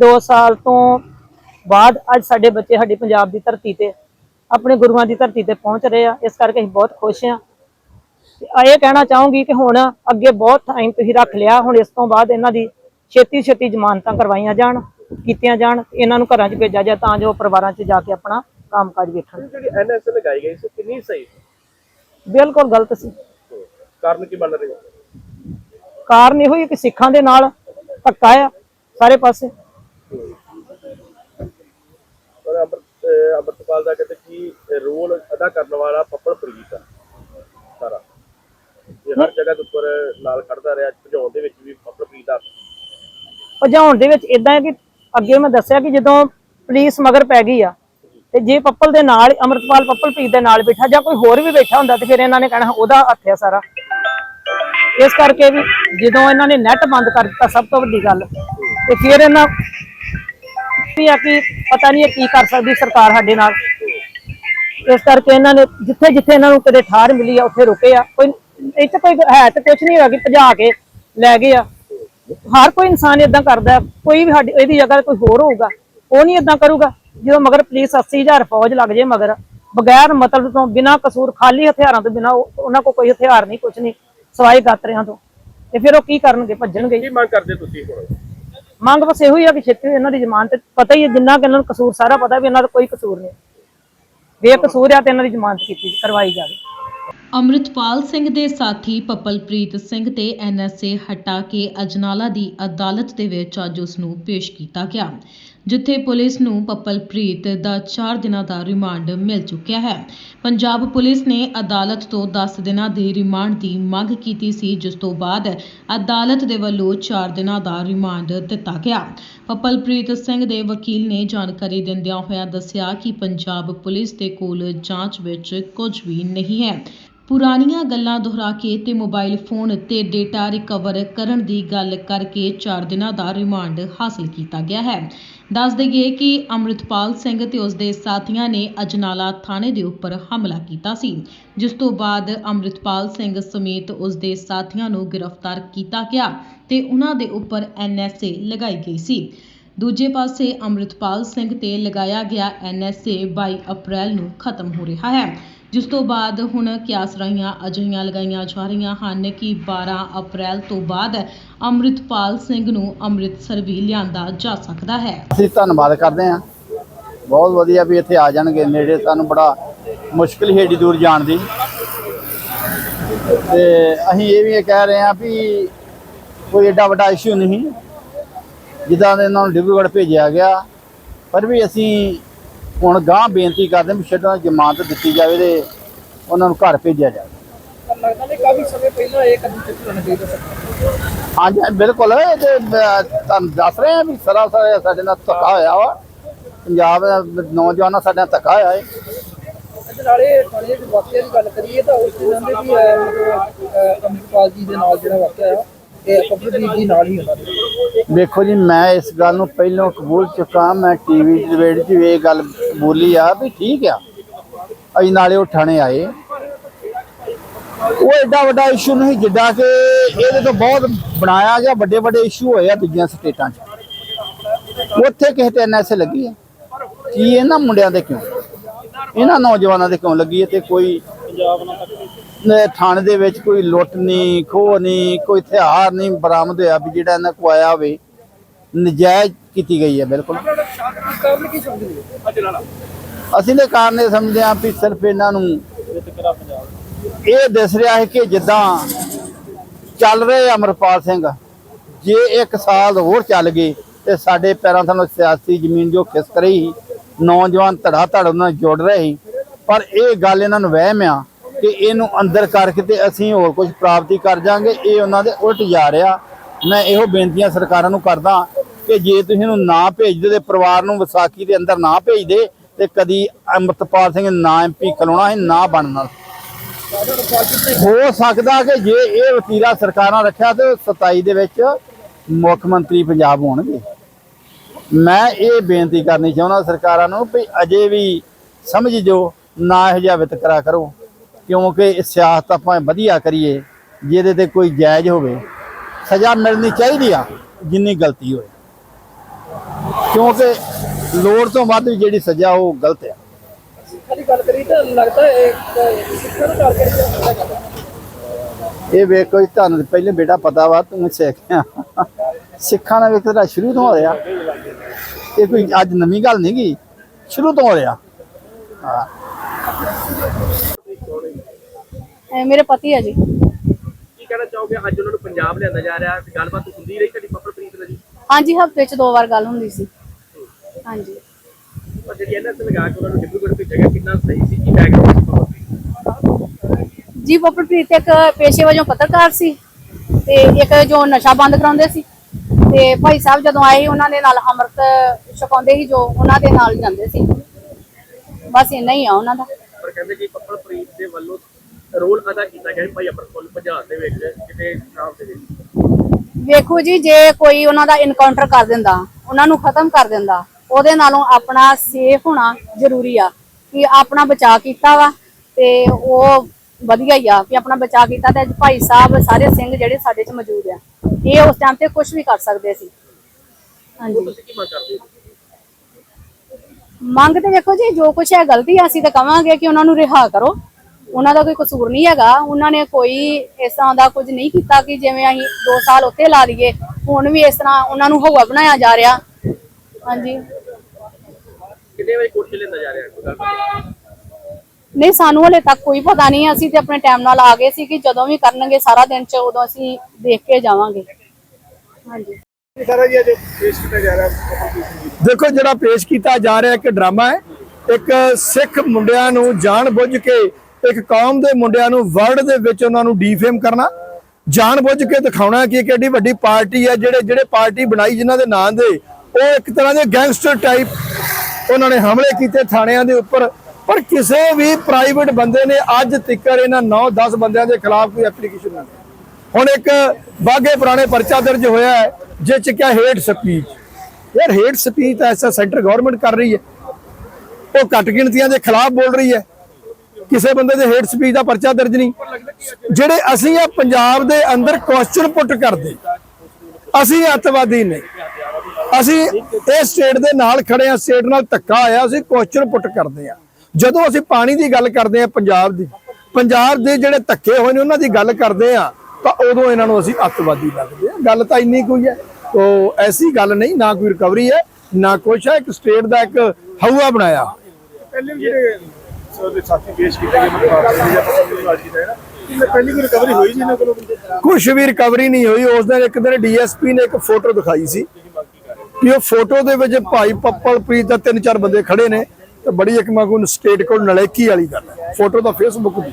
2 ਸਾਲ ਤੋਂ ਬਾਅਦ ਅੱਜ ਸਾਡੇ ਬੱਚੇ ਸਾਡੀ ਪੰਜਾਬ ਦੀ ਧਰਤੀ ਤੇ ਆਪਣੇ ਗੁਰੂਆਂ ਦੀ ਧਰਤੀ ਤੇ ਪਹੁੰਚ ਰਹੇ ਆ। ਇਸ ਕਰਕੇ ਅਸੀਂ ਬਹੁਤ ਖੁਸ਼ ਆ ਇਹ ਕਹਿਣਾ ਚਾਹੂੰਗੀ ਕਿ ਹੁਣ ਅੱਗੇ ਬਹੁਤ ਟਾਈਮ ਤੁਸੀਂ ਰੱਖ ਲਿਆ। ਹੁਣ ਇਸ ਤੋਂ ਬਾਅਦ ਇਹਨਾਂ ਦੀ ਛੇਤੀ ਛੇਤੀ ਜ਼ਮਾਨਤਾਂ ਕਰਵਾਈਆਂ ਜਾਣ ਕੀਤੀਆਂ ਜਾਣ ਇਹਨਾਂ ਨੂੰ ਘਰਾਂ 'ਚ ਭੇਜਿਆ ਜਾ ਤਾਂ ਜੋ ਪਰਿਵਾਰਾਂ 'ਚ ਜਾ ਕੇ ਆਪਣਾ ਕੰਮਕਾਜ ਵੇਖਣ। ਜਿਹੜੀ ਐਨਐਸ ਲਗਾਈ ਗਈ ਸੀ ਕਿੰਨੀ ਸਹੀ ਬਿਲਕੁਲ ਗਲਤ ਸੀ। ਕਾਰਨ ਕੀ ਬਣ ਰਿਹਾ ਕਾਰਨ ਇਹੋ ਹੀ ਕਿ ਸਿੱਖਾਂ ਦੇ ਨਾਲ ਧੱਕਾ ਆ ਸਾਰੇ ਪਾਸੇ। ਪਰ ਅੰਮ੍ਰਿਤ ਦਾ ਕਹਿੰਦੇ ਕੀ ਰੋਲ ਅਦਾ ਕਰਨ ਵਾਲਾ ਪੱਪਲ ਪ੍ਰੀਤ ਆ। ਸਾਰਾ। ਇਹ ਹਰ ਜਗ੍ਹਾ ਦੇ ਉੱਪਰ ਨਾਲ ਖੜਦਾ ਰਿਹਾ, ਭਜਾਉਣ ਦੇ ਵਿੱਚ ਵੀ ਪੱਪਲ ਪ੍ਰੀਤ ਆ ਭਜਾਉਣ ਦੇ ਵਿੱਚ ਇਦਾਂ ਹੈ ਕਿ ਅੱਗੇ ਮੈਂ ਦੱਸਿਆ ਕਿ ਜਦੋਂ ਪੁਲਿਸ ਮਗਰ ਪੈ ਗਈ ਆ, ਤੇ ਜੇ ਪੱਪਲ ਦੇ ਨਾਲ ਅਮਰਤਪਾਲ ਪੱਪਲ ਪ੍ਰੀਤ ਦੇ ਨਾਲ ਬੈਠਾ ਜਾਂ ਕੋਈ ਹੋਰ ਵੀ ਬੈਠਾ ਹੁੰਦਾ, ਤੇ ਫਿਰ ਇਹਨਾਂ ਨੇ ਕਹਿਣਾ ਉਹਦਾ ਹੱਥ ਹੈ ਸਾਰਾ। ਇਸ ਕਰਕੇ ਵੀ ਜਦੋਂ ਇਹਨਾਂ ਨੇ ਨੈਟ ਬੰਦ ਕਰ ਦਿੱਤਾ ਸਭ ਤੋਂ ਵੱਡੀ ਗੱਲ, ਤੇ ਫਿਰ ਇਹਨਾਂ ਵੀ ਆ ਕਿ ਪਤਾ ਨਹੀਂ ਇਹ ਕੀ ਕਰ ਸਕਦੀ ਸਰਕਾਰ ਸਾਡੇ ਨਾਲ। ਇਸ ਕਰਕੇ ਇਹਨਾਂ ਨੇ ਜਿੱਥੇ ਜਿੱਥੇ ਇਹਨਾਂ ਨੂੰ ਕਦੇ ਠਾਰ ਮਿਲੀ ਆ, ਉੱਥੇ ਰੁਕੇ ਆ। ਕੋਈ ਇੱਥੇ ਕੋਈ ਹੈ ਤੇ ਕੁਝ ਨਹੀਂ ਹੈਗਾ ਕਿ ਭਜਾ ਕੇ ਲੈ ਗਏ ਆ। ਹਰ ਕੋਈ ਇਨਸਾਨ ਇਦਾਂ ਕਰਦਾ, ਕੋਈ ਵੀ ਸਾਡੀ ਇਹਦੀ ਜਗ੍ਹਾ ਕੋਈ ਹੋਰ ਹੋਊਗਾ, ਉਹ ਨਹੀਂ ਇਦਾਂ ਕਰੂਗਾ, ਜਦੋਂ ਮਗਰ ਪੁਲਿਸ 80000 ਫੌਜ ਲੱਗ ਜੇ ਮਗਰ, ਬਗੈਰ ਮਤਲਬ ਤੋਂ, ਬਿਨਾਂ ਕਸੂਰ, ਖਾਲੀ ਹਥਿਆਰਾਂ ਤੋਂ ਬਿਨਾਂ ਉਹਨਾਂ ਕੋਲ ਕੋਈ ਹਥਿਆਰ ਨਹੀਂ ਕੁਝ ਨਹੀਂ, ਸਵਾਈ ਗਾਤਰਿਆਂ ਤੋਂ। ਤੇ ਫਿਰ ਉਹ ਕੀ ਕਰਨਗੇ, ਭੱਜਣਗੇ। ਕੀ ਮੰਗ ਕਰਦੇ ਤੁਸੀਂ ਹੁਣ? ਮੰਗ ਬਸ ਇਹੋ ਹੀ ਆ ਕਿ ਛੇਤੀ ਇਹਨਾਂ ਦੀ ਜ਼ਮਾਨਤ ਪਤਾ ਹੀ ਹੈ, ਜਿੰਨਾ ਕਿ ਇਹਨਾਂ ਨੂੰ ਕਸੂਰ ਸਾਰਾ ਪਤਾ ਵੀ ਇਹਨਾਂ ਦਾ ਕੋਈ ਕਸੂਰ ਨਹੀਂ। ਬੇਕਸੂਰ ਆ ਤੇ ਇਹਨਾਂ ਦੀ ਜ਼ਮਾਨਤ ਕੀਤੀ ਕਰਵਾਈ ਜਾਵੇ। ਅੰਮ੍ਰਿਤਪਾਲ ਸਿੰਘ ਦੇ ਸਾਥੀ ਪਪਲਪ੍ਰੀਤ ਸਿੰਘ ਤੇ ਐਨਐਸਏ ਹਟਾ ਕੇ ਅਜਨਾਲਾ ਦੀ ਅਦਾਲਤ ਦੇ ਵਿੱਚ ਅੱਜ ਉਸ ਨੂੰ ਪੇਸ਼ ਕੀਤਾ ਗਿਆ। ਜਿੱਥੇ ਪੁਲਿਸ ਨੂੰ ਪਪਲਪ੍ਰੀਤ ਦਾ 4 ਦਿਨਾਂ ਦਾ ਰਿਮਾਂਡ ਮਿਲ ਚੁੱਕਿਆ ਹੈ। ਪੰਜਾਬ ਪੁਲਿਸ ਨੇ ਅਦਾਲਤ ਤੋਂ 10 ਦਿਨਾਂ ਦੇ ਰਿਮਾਂਡ ਦੀ ਮੰਗ ਕੀਤੀ ਸੀ, ਜਿਸ ਤੋਂ ਬਾਅਦ ਅਦਾਲਤ ਦੇ ਵੱਲੋਂ 4 ਦਿਨਾਂ ਦਾ ਰਿਮਾਂਡ ਦਿੱਤਾ ਗਿਆ। ਪਪਲਪ੍ਰੀਤ ਸਿੰਘ ਦੇ ਵਕੀਲ ਨੇ ਜਾਣਕਾਰੀ ਦਿੰਦਿਆਂ ਹੋਇਆ ਦੱਸਿਆ ਕਿ ਪੰਜਾਬ ਪੁਲਿਸ ਦੇ ਕੋਲ ਜਾਂਚ ਵਿੱਚ ਕੁਝ ਵੀ ਨਹੀਂ ਹੈ। ਪੁਰਾਣੀਆਂ ਗੱਲਾਂ ਦੁਹਰਾ ਕੇ ਤੇ ਮੋਬਾਈਲ ਫੋਨ ਤੇ ਡੇਟਾ ਰਿਕਵਰ ਕਰਨ ਦੀ ਗੱਲ ਕਰਕੇ 4 ਦਿਨਾਂ ਦਾ ਰਿਮਾਂਡ ਹਾਸਲ ਕੀਤਾ ਗਿਆ ਹੈ। ਦੱਸ ਦੇਈਏ ਕਿ ਅੰਮ੍ਰਿਤਪਾਲ ਸਿੰਘ ਤੇ ਉਸ ਦੇ ਸਾਥੀਆਂ ਨੇ ਅਜਨਾਲਾ ਥਾਣੇ ਦੇ ਉੱਪਰ ਹਮਲਾ ਕੀਤਾ ਸੀ, ਜਿਸ ਤੋਂ ਬਾਅਦ ਅੰਮ੍ਰਿਤਪਾਲ ਸਿੰਘ ਸਮੇਤ ਉਸ ਦੇ ਸਾਥੀਆਂ ਨੂੰ ਗ੍ਰਿਫਤਾਰ ਕੀਤਾ ਗਿਆ ਤੇ ਉਹਨਾਂ ਦੇ ਉੱਪਰ ਐਨਐਸਏ ਲਗਾਈ ਗਈ ਸੀ। ਦੂਜੇ ਪਾਸੇ ਅੰਮ੍ਰਿਤਪਾਲ ਸਿੰਘ ਤੇ ਲਗਾਇਆ ਗਿਆ ਐਨਐਸਏ 22 ਅਪ੍ਰੈਲ ਨੂੰ ਖਤਮ ਹੋ ਰਿਹਾ ਹੈ। ਜਿਸ ਤੋਂ ਬਾਅਦ ਹੁਣ ਕਿਆਸ ਰਾਈਆਂ ਅਜਿਹੀਆਂ ਲਗਾਈਆਂ ਜਾ ਰਹੀਆਂ ਹਨ ਕਿ 12 ਅਪ੍ਰੈਲ ਤੋਂ ਬਾਅਦ ਅੰਮ੍ਰਿਤਪਾਲ ਸਿੰਘ ਨੂੰ ਅੰਮ੍ਰਿਤਸਰ ਵੀ ਲਿਆਂਦਾ ਜਾ ਸਕਦਾ ਹੈ। ਅਸੀਂ ਧੰਨਵਾਦ ਕਰਦੇ ਹਾਂ। ਬਹੁਤ ਵਧੀਆ ਵੀ ਇੱਥੇ ਆ ਜਾਣਗੇ। ਨੇੜੇ ਸਾਨੂੰ ਬੜਾ ਮੁਸ਼ਕਿਲ ਹੀ ਏਡੀ ਦੂਰ ਜਾਣ ਦੀ। ਤੇ ਅਸੀਂ ਇਹ ਵੀ ਕਹਿ ਰਹੇ ਹਾਂ ਵੀ ਕੋਈ ਏਡਾ ਵੱਡਾ ਇਸ਼ੂ ਨਹੀਂ। ਜਿੱਦਾਂ ਦੇ ਇਹਨਾਂ ਨੂੰ ਡਿਬਰੂਗੜ੍ਹ ਭੇਜਿਆ ਗਿਆ। ਪਰ ਵੀ ਅਸੀਂ ਹੁਣ ਗਾਂ ਬੇਨਤੀ ਕਰਦੇ ਵੀ ਛੱਡਾਂ ਜ਼ਮਾਨਤ ਦਿੱਤੀ ਜਾਵੇ ਤੇ ਉਹਨਾਂ ਨੂੰ ਘਰ ਭੇਜਿਆ ਜਾਵੇ। ਲੱਗਦਾ ਨਹੀਂ ਕਾਫੀ ਸਮੇਂ ਪਹਿਲਾਂ ਇਹ ਕਦਮ ਚੁੱਕਣਾ ਚਾਹੀਦਾ ਹਾਂਜੀ ਬਿਲਕੁਲ। ਇਹ ਤੇ ਮੈਂ ਤੁਹਾਨੂੰ ਦੱਸ ਰਹੇ ਹਾਂ ਵੀ ਸਰਾਸਰ ਸਾਡੇ ਨਾਲ ਧੱਕਾ ਹੋਇਆ ਵਾ। ਪੰਜਾਬ ਦੇ ਨੌਜਵਾਨਾਂ ਸਾਡੇ ਨਾਲ ਧੱਕਾ ਹੋਇਆ ਹੈ ਅੱਛਾ ਨਾਲੇ ਥਾਣੇ ਦੇ ਵਾਕਿਆ ਦੀ ਗੱਲ ਕਰੀਏ ਤਾਂ ਉਸ ਦਿਨ ਦੇ ਵੀ ਅੰਮ੍ਰਿਤਪਾਲ ਜੀ ਦੇ ਨਾਲ ਜਿਹੜਾ ਵਾਕਿਆ ਆ ਇਹ ਪਪਰਦੀਪ ਜੀ ਨਾਲ ਹੀ ਹੁੰਦਾ। ਦੇਖੋ ਜੀ, ਮੈਂ ਇਸ ਗੱਲ ਨੂੰ ਪਹਿਲਾਂ ਕਬੂਲ ਚੁੱਕਾ, ਮੈਂ ਟੀਵੀ ਡਿਬੇਟ 'ਚ ਵੀ ਇਹ ਗੱਲ ਬੋਲੀ ਆ ਵੀ ਠੀਕ ਆ। ਅਸੀਂ ਨਾਲੇ ਉਹ ਥਾਣੇ ਆਏ। ਉਹ ਐਡਾ ਵੱਡਾ ਇਸ਼ੂ ਨਹੀਂ, ਜਿੱਦਾਂ ਕਿ ਇਹਦੇ ਤੋਂ ਬਹੁਤ ਬਣਾਇਆ ਗਿਆ ਵੱਡੇ ਵੱਡੇ ਇਸ਼ੂ ਹੋਏ ਆ ਦੂਜੀਆਂ ਸਟੇਟਾਂ 'ਚ। ਉੱਥੇ ਕਿਸੇ ਤੇ ਐਨਐਸ ਲੱਗੀ ਹੈ ਕੀ ਇਹਨਾਂ ਮੁੰਡਿਆਂ ਦੇ ਕਿਉਂ? ਇਹਨਾਂ ਨੌਜਵਾਨਾਂ ਦੇ ਕਿਉਂ ਲੱਗੀ ਹੈ ਤੇ ਕੋਈ ਨੇ ਥਾਣੇ ਦੇ ਵਿੱਚ ਕੋਈ ਲੁੱਟ ਨਹੀਂ ਖੋਹ ਨਹੀਂ ਕੋਈ ਹਥਿਆਰ ਨਹੀਂ ਬਰਾਮਦ ਹੋਇਆ ਵੀ ਜਿਹੜਾ ਇਹਨਾਂ ਕੋ ਆਇਆ ਹੋਵੇ ਨਜਾਇਜ਼ ਕੀਤੀ ਗਈ ਹੈ ਬਿਲਕੁਲ। ਅਸੀਂ ਦੇ ਕਾਰਨ ਇਹ ਸਮਝਦੇ ਹਾਂ ਵੀ ਸਿਰਫ ਇਹਨਾਂ ਨੂੰ ਇਹ ਦਿਸ ਰਿਹਾ ਹੈ ਕਿ ਜਿੱਦਾਂ ਚੱਲ ਰਹੇ ਅਮਰਪਾਲ ਸਿੰਘ ਜੇ ਇੱਕ ਸਾਲ ਹੋਰ ਚੱਲ ਗਏ ਤੇ ਸਾਡੇ ਪੈਰਾਂ ਥੱਲੋਂ ਸਿਆਸੀ ਜ਼ਮੀਨ ਜੋ ਖਿਸਕ ਰਹੀ ਸੀ, ਨੌਜਵਾਨ ਧੜਾ ਧੜ ਉਹਨਾਂ ਜੁੜ ਰਹੇ ਸੀ ਪਰ ਇਹ ਗੱਲ ਇਹਨਾਂ ਨੂੰ ਵਹਿਮ ਆ ਕਿ ਇਹਨੂੰ ਅੰਦਰ ਕਰਕੇ ਤੇ ਅਸੀਂ ਹੋਰ ਕੁਝ ਪ੍ਰਾਪਤੀ ਕਰ ਜਾਾਂਗੇ। ਇਹ ਉਹਨਾਂ ਦੇ ਉਲਟ ਜਾ ਰਿਹਾ। ਮੈਂ ਇਹੋ ਬੇਨਤੀਆਂ ਸਰਕਾਰਾਂ ਨੂੰ ਕਰਦਾ ਕਿ ਜੇ ਤੁਸੀਂ ਇਹਨੂੰ ਨਾ ਭੇਜਦੇ ਤੇ ਪਰਿਵਾਰ ਨੂੰ ਵਿਸਾਖੀ ਦੇ ਅੰਦਰ ਨਾ ਭੇਜਦੇ ਤੇ ਕਦੀ ਅੰਮ੍ਰਿਤਪਾਲ ਸਿੰਘ ਨਾ ਐਮਪੀ ਖਲੋਣਾ ਹੈ ਨਾ ਬਣਨਾ। ਹੋ ਸਕਦਾ ਕਿ ਜੇ ਇਹ ਵਤੀਰਾ ਸਰਕਾਰਾਂ ਰੱਖਿਆ ਤੇ 27 ਦੇ ਵਿੱਚ ਮੁੱਖ ਮੰਤਰੀ ਪੰਜਾਬ ਹੋਣਗੇ। ਮੈਂ ਇਹ ਬੇਨਤੀ ਕਰਨੀ ਚਾਹੁੰਦਾ ਸਰਕਾਰਾਂ ਨੂੰ ਵੀ ਅਜੇ ਵੀ ਸਮਝ ਜੋ, ਨਾ ਇਹੋ ਜਿਹਾ ਵਿਤਕਰਾ ਕਰੋ। ਕਿਉਂਕਿ ਸਿਆਸਤ ਆਪਾਂ ਵਧੀਆ ਕਰੀਏ ਜਿਹਦੇ ਤੇ ਕੋਈ ਜਾਇਜ਼ ਹੋਵੇ ਸਜ਼ਾ ਮਿਲਣੀ ਚਾਹੀਦੀ ਆ ਜਿੰਨੀ ਗਲਤੀ ਹੋਏ। ਕਿਉਂਕਿ ਲੋੜ ਤੋਂ ਵੱਧ ਜਿਹੜੀ ਸਜ਼ਾ ਉਹ ਗਲਤ ਆ। ਸਾਡੀ ਗੱਲ ਕਰੀ ਤਾਂ ਲੱਗਦਾ ਸਿੱਖਾਂ ਗੱਲ ਹੈ। ਇਹ ਵੇਖੋ ਜੀ ਤੁਹਾਨੂੰ ਪਹਿਲੇ ਬੇਟਾ ਪਤਾ ਵਾ ਤੂੰ ਸਿੱਖਿਆ ਸਿੱਖਾਂ ਨਾਲ ਵੇਖ ਤੇਰਾ ਸ਼ੁਰੂ ਤੋਂ ਹੋ ਰਿਹਾ। ਇਹ ਕੋਈ ਅੱਜ ਨਵੀਂ ਗੱਲ ਨਹੀਂ ਗਈ ਸ਼ੁਰੂ ਤੋਂ ਹੋ ਰਿਹਾ। ਹਾਂ। ਮੇਰੇ ਪਤੀ ਹੈ ਜੀ। ਕੀ ਕਹਿਣਾ ਚਾਹੋਗੇ? ਅੱਜ ਉਹਨਾਂ ਨੂੰ ਪੰਜਾਬ ਲਿਆਂਦਾ ਜਾ ਰਿਹਾ ਗੱਲਬਾਤ ਹੁੰਦੀ ਰਹੀ ਤੁਹਾਡੀ ਪੱਪਲਪ੍ਰੀਤ ਨਾਲ ਜੀ? ਹਾਂਜੀ ਹਫ਼ਤੇ ਚ ਦੋ ਵਾਰ ਗੱਲ ਹੁੰਦੀ ਸੀ। ਹਾਂਜੀ। ਪਰ ਜਿਹੜੀ ਤੇ ਲਗਾ ਕੇ ਉਹਨਾਂ ਨੂੰ ਡਿਬਰੂਗੜ੍ਹ ਭੇਜਿਆ ਗਿਆ ਕਿੰਨਾ ਸਹੀ ਸੀ? ਕੀ ਬੈਕਗ੍ਰਾਉਂਡ ਸੀ ਪੱਪਲਪ੍ਰੀਤ ਜੀ ਪਪਰਪ੍ਰੀਤ ਇੱਕ ਪੇਸ਼ੇ ਵਜੋਂ ਪੱਤਰਕਾਰ ਸੀ ਤੇ ਇੱਕ ਜੋ ਨਸ਼ਾ ਬੰਦ ਕਰਾਉਂਦੇ ਸੀ। ਤੇ ਭਾਈ ਸਾਹਿਬ ਜਦੋਂ ਆਏ ਉਹਨਾਂ ਦੇ ਨਾਲ ਅੰਮ੍ਰਿਤ ਛਕਾਉਂਦੇ ਸੀ ਜੋ ਉਹਨਾਂ ਦੇ ਨਾਲ ਜਾਂਦੇ ਸੀ। ਬਸ ਇੰਨਾ ਹੀ ਆ ਉਹਨਾਂ ਦਾ। ਪਰ ਕਹਿੰਦੇ ਕਿ ਪੱਪਲਪ੍ਰੀਤ ਦੇ ਵੱਲੋਂ ਰੋਲ ਅਦਾ ਕੀਤਾ ਗਿਆ ਭਾਈ ਅਮਰਪਾਲ ਪੰਜਾਬ ਦੇ ਵਿੱਚ ਕਿਤੇ ਸ਼ਾਮ ਦੇ ਵਿੱਚ? ਵੇਖੋ ਜੀ ਜੇ ਕੋਈ ਉਹਨਾਂ ਦਾ ਇਨਕਾਊਂਟਰ ਕਰ ਦਿੰਦਾ ਉਹਨਾਂ ਨੂੰ ਖਤਮ ਕਰ ਦਿੰਦਾ ਉਹਦੇ ਨਾਲੋਂ ਆਪਣਾ ਸੇਫ ਹੋਣਾ ਜ਼ਰੂਰੀ ਆ ਕਿ ਆਪਣਾ ਬਚਾਅ ਕੀਤਾ ਵਾ ਤੇ ਉਹ ਵਧੀਆ ਹੀ ਆ ਕਿ ਆਪਣਾ ਬਚਾਅ ਕੀਤਾ ਤੇ ਭਾਈ ਸਾਹਿਬ ਸਾਰੇ ਸਿੰਘ ਜਿਹੜੇ ਸਾਡੇ ਚ ਮੌਜੂਦ ਆ ਇਹ ਉਸ ਟਾਈਮ ਤੇ ਕੁਝ ਵੀ ਕਰ ਸਕਦੇ ਸੀ। ਹਾਂਜੀ। ਤੁਸੀਂ ਕੀ ਮੰਗ ਕਰਦੇ ਹੋ? ਮੰਗ ਤੇ ਵੇਖੋ ਜੀ ਜੋ ਕੁਝ ਹੈ ਗਲਤੀ ਆ ਅਸੀਂ ਤਾਂ ਕਵਾਂਗੇ ਕਿ ਉਹਨਾਂ ਨੂੰ ਰਿਹਾ ਕਰੋ। ਉਹਨਾਂ ਦਾ ਕੋਈ ਕਸੂਰ ਨਹੀਂ ਹੈਗਾ। ਉਹਨਾਂ ਨੇ ਕੋਈ ਇਸ ਤਰ੍ਹਾਂ ਦਾ ਕੁਝ ਨਹੀਂ ਕੀਤਾ ਕਿ ਜਿਵੇਂ ਅਸੀਂ 2 ਸਾਲ ਉੱਥੇ ਲਾ ਲਈਏ ਹੁਣ ਵੀ ਇਸ ਤਰ੍ਹਾਂ ਉਹਨਾਂ ਨੂੰ ਹਵਾ ਬਣਾਇਆ ਜਾ ਰਿਹਾ। ਹਾਂਜੀ। ਕਿੰਨੇ ਵਜੇ ਕੋਰਟ 'ਚ ਲਿਆਂਦਾ ਜਾ ਰਿਹਾ? ਨਹੀਂ ਸਾਨੂੰ ਹਲੇ ਤੱਕ ਕੋਈ ਪਤਾ ਨਹੀਂ। ਅਸੀਂ ਤੇ ਆਪਣੇ ਟਾਈਮ ਨਾਲ ਆ ਗਏ ਸੀ ਕਿ ਜਦੋਂ ਵੀ ਕਰਨਗੇ ਸਾਰਾ ਦਿਨ ਚ ਉਦੋਂ ਅਸੀਂ ਦੇਖ ਕੇ ਜਾਵਾਂਗੇ। ਹਾਂਜੀ। ਸਾਰਾ ਜੀ ਅੱਜ ਪੇਸ਼ ਕੀਤਾ ਜਾ ਰਿਹਾ? ਪੱਪਲਪ੍ਰੀਤ ਦੇਖੋ ਜਿਹੜਾ ਪੇਸ਼ ਕੀਤਾ ਜਾ ਰਿਹਾ ਇੱਕ ਡਰਾਮਾ ਹੈ। ਇੱਕ ਸਿੱਖ ਮੁੰਡਿਆਂ ਨੂੰ ਜਾਣਬੁੱਝ ਕੇ ਇੱਕ ਕੌਮ ਦੇ ਮੁੰਡਿਆਂ ਨੂੰ ਵਰਲਡ ਦੇ ਵਿੱਚ ਉਹਨਾਂ ਨੂੰ ਡੀਫੇਮ ਕਰਨਾ, ਜਾਣਬੁੱਝ ਕੇ ਦਿਖਾਉਣਾ ਕਿ ਇੱਕ ਏਡੀ ਵੱਡੀ ਪਾਰਟੀ ਹੈ, ਜਿਹੜੇ ਜਿਹੜੇ ਪਾਰਟੀ ਬਣਾਈ ਜਿਨ੍ਹਾਂ ਦੇ ਨਾਂ ਦੇ, ਉਹ ਇੱਕ ਤਰ੍ਹਾਂ ਦੇ ਗੈਂਗਸਟਰ ਟਾਈਪ ਉਹਨਾਂ ਨੇ ਹਮਲੇ ਕੀਤੇ ਥਾਣਿਆਂ ਦੇ ਉੱਪਰ। ਪਰ ਕਿਸੇ ਵੀ ਪ੍ਰਾਈਵੇਟ ਬੰਦੇ ਨੇ ਅੱਜ ਤੱਕ ਇਹਨਾਂ 9-10 ਬੰਦਿਆਂ ਦੇ ਖਿਲਾਫ ਕੋਈ ਐਪਲੀਕੇਸ਼ਨ ਨਹੀਂ ਹੁਣ ਇੱਕ ਬਾਗੇ ਪੁਰਾਣੇ ਪਰਚਾ ਦਰਜ ਹੋਇਆ ਹੈ ਜਿਸ ਚ ਕਿਹਾ ਹੇਟ ਸਪੀਚ ਯਾਰ ਹੇਟ ਸਪੀਚ ਤਾਂ ਐਸਾ ਸੈਂਟਰ ਗਵਰਨਮੈਂਟ ਕਰ ਰਹੀ ਹੈ। ਉਹ ਘੱਟ ਗਿਣਤੀਆਂ ਦੇ ਖਿਲਾਫ ਬੋਲ ਰਹੀ ਹੈ। ਕਿਸੇ ਬੰਦੇ ਦੇ ਹੇਟ ਸਪੀਚ ਦਾ ਪਰਚਾ ਦਰਜ ਨਹੀਂ। ਜਿਹੜੇ ਅਸੀਂ ਆ ਪੰਜਾਬ ਦੇ ਅੰਦਰ ਕੁਐਸਚਨ ਪੁੱਟ ਕਰਦੇ, ਅਸੀਂ ਅੱਤਵਾਦੀ ਨਹੀਂ। ਅਸੀਂ ਇਹ ਸਟੇਟ ਦੇ ਨਾਲ ਖੜੇ ਆ ਸਟੇਟ ਨਾਲ ਧੱਕਾ ਆਇਆ, ਅਸੀਂ ਕੁਐਸਚਨ ਪੁੱਟ ਕਰਦੇ ਆ ਜਦੋਂ ਅਸੀਂ ਪਾਣੀ ਦੀ ਗੱਲ ਕਰਦੇ ਆ ਪੰਜਾਬ ਦੀ, ਪੰਜਾਬ ਦੇ ਜਿਹੜੇ ਧੱਕੇ ਹੋਏ ਨੇ, ਉਹਨਾਂ ਦੀ ਗੱਲ ਕਰਦੇ ਆ ਤਾਂ ਉਦੋਂ ਇਹਨਾਂ ਨੂੰ ਅਸੀਂ ਅੱਤਵਾਦੀ ਲੱਗਦੇ ਆ ਗੱਲ ਤਾਂ ਇੰਨੀ ਕੋਈ ਹੈ ਤੋ ਐਸੀ ਗੱਲ ਨਹੀਂ, ਨਾ ਕੋਈ ਰਿਕਵਰੀ ਹੈ, ਨਾ ਕੁਛ ਹੈ। ਇੱਕ ਸਟੇਟ ਦਾ ਇੱਕ ਹਊਆ ਬਣਾਇਆ। ਪਹਿਲੇ ਜਿਹੜੇ ਉਹਦੇ ਸਾਥੀ ਪੇਸ਼ ਕੀਤੇ ਗਏ ਮਤਲਬ ਜਾਂ ਪੱਪਲਪ੍ਰੀਤ ਨਾਲ ਕੀਤਾ ਹੈ ਨਾ ਇਹਨੇ ਪਹਿਲੀ ਕੋਈ ਰਿਕਵਰੀ ਹੋਈ ਜੀ ਇਹਨਾਂ ਕੋਲੋਂ? ਕੁਛ ਵੀ ਰਿਕਵਰੀ ਨਹੀਂ ਹੋਈ। ਉਸ ਦਿਨ ਇੱਕ ਦਿਨ ਡੀਐਸਪੀ ਨੇ ਇੱਕ ਫੋਟੋ ਦਿਖਾਈ ਸੀ ਕਿ ਉਹ ਫੋਟੋ ਦੇ ਵਿੱਚ ਭਾਈ ਪੱਪਲਪ੍ਰੀਤ ਦਾ ਤਿੰਨ ਚਾਰ ਬੰਦੇ ਖੜੇ ਨੇ ਤੇ ਬੜੀ ਇੱਕ ਮੈਂ ਸਟੇਟ ਕੋਲ ਨਲੇਕੀ ਵਾਲੀ ਗੱਲ ਹੈ। ਫੋਟੋ ਤਾਂ ਫੇਸਬੁੱਕ ਦੀ